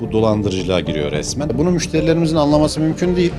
bu dolandırıcılığa giriyor resmen. Bunu müşterilerimizin anlaması mümkün değil.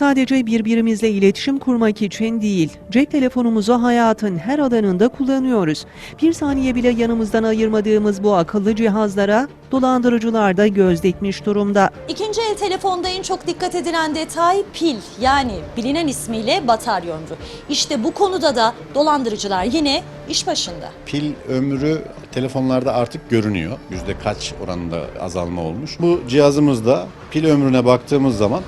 Sadece birbirimizle iletişim kurmak için değil, cep telefonumuzu hayatın her alanında kullanıyoruz. Bir saniye bile yanımızdan ayırmadığımız bu akıllı cihazlara dolandırıcılar da göz dikmiş durumda. İkinci el telefonda en çok dikkat edilen detay pil yani bilinen ismiyle batarya ömrü. İşte bu konuda da dolandırıcılar yine iş başında. Pil ömrü telefonlarda artık görünüyor. Yüzde kaç oranında azalma olmuş. Bu cihazımızda pil ömrüne baktığımız zaman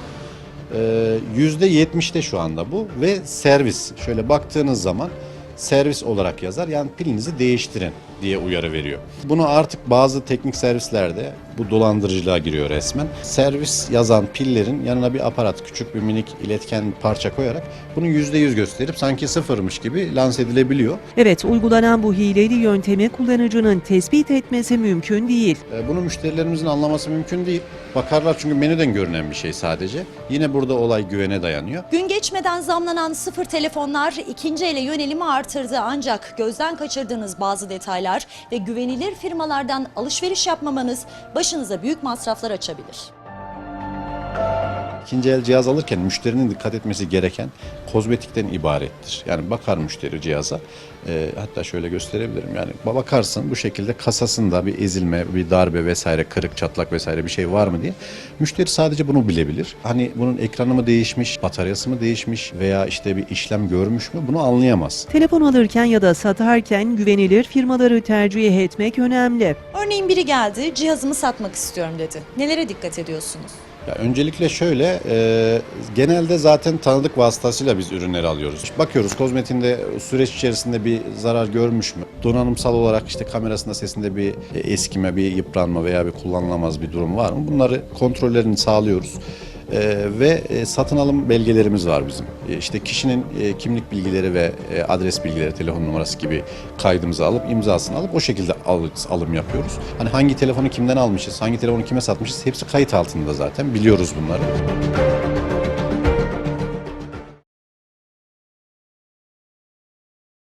e, yüzde yetmişte şu anda bu ve servis. Şöyle baktığınız zaman servis olarak yazar. Yani pilinizi değiştirin diye uyarı veriyor. Bunu artık bazı teknik servislerde bu dolandırıcılığa giriyor resmen. Servis yazan pillerin yanına bir aparat, küçük bir minik iletken parça koyarak bunu %100 gösterip sanki sıfırmış gibi lanse edilebiliyor. Evet, uygulanan bu hileli yöntemi kullanıcının tespit etmesi mümkün değil. E, Bunu müşterilerimizin anlaması mümkün değil. Bakarlar çünkü menüden görünen bir şey sadece. Yine burada olay güvene dayanıyor. Gün geçmeden zamlanan sıfır telefonlar ikinci ele yönelimi artırdı ancak gözden kaçırdığınız bazı detaylar ve güvenilir firmalardan alışveriş yapmamanız başınıza büyük masraflar açabilir. İkinci el cihaz alırken müşterinin dikkat etmesi gereken kozmetikten ibarettir. Yani bakar müşteri cihaza. E, hatta şöyle gösterebilirim. Yani bakarsın bu şekilde kasasında bir ezilme, bir darbe vesaire, kırık, çatlak vesaire bir şey var mı diye. Müşteri sadece bunu bilebilir. Hani bunun ekranı mı değişmiş, bataryası mı değişmiş veya işte bir işlem görmüş mü bunu anlayamaz. Telefon alırken ya da satarken güvenilir firmaları tercih etmek önemli. Örneğin biri geldi cihazımı satmak istiyorum dedi. Nelere dikkat ediyorsunuz? Ya öncelikle şöyle, e, genelde zaten tanıdık vasıtasıyla biz ürünleri alıyoruz. Bakıyoruz kozmetiğinde süreç içerisinde bir zarar görmüş mü? Donanımsal olarak işte kamerasında sesinde bir e, eskime, bir yıpranma veya bir kullanılamaz bir durum var mı? Bunları kontrollerini sağlıyoruz. E, ve e, satın alım belgelerimiz var bizim. E, işte kişinin e, kimlik bilgileri ve e, adres bilgileri, telefon numarası gibi kaydımızı alıp imzasını alıp o şekilde al- alım yapıyoruz. Hani hangi telefonu kimden almışız, hangi telefonu kime satmışız hepsi kayıt altında zaten biliyoruz bunları.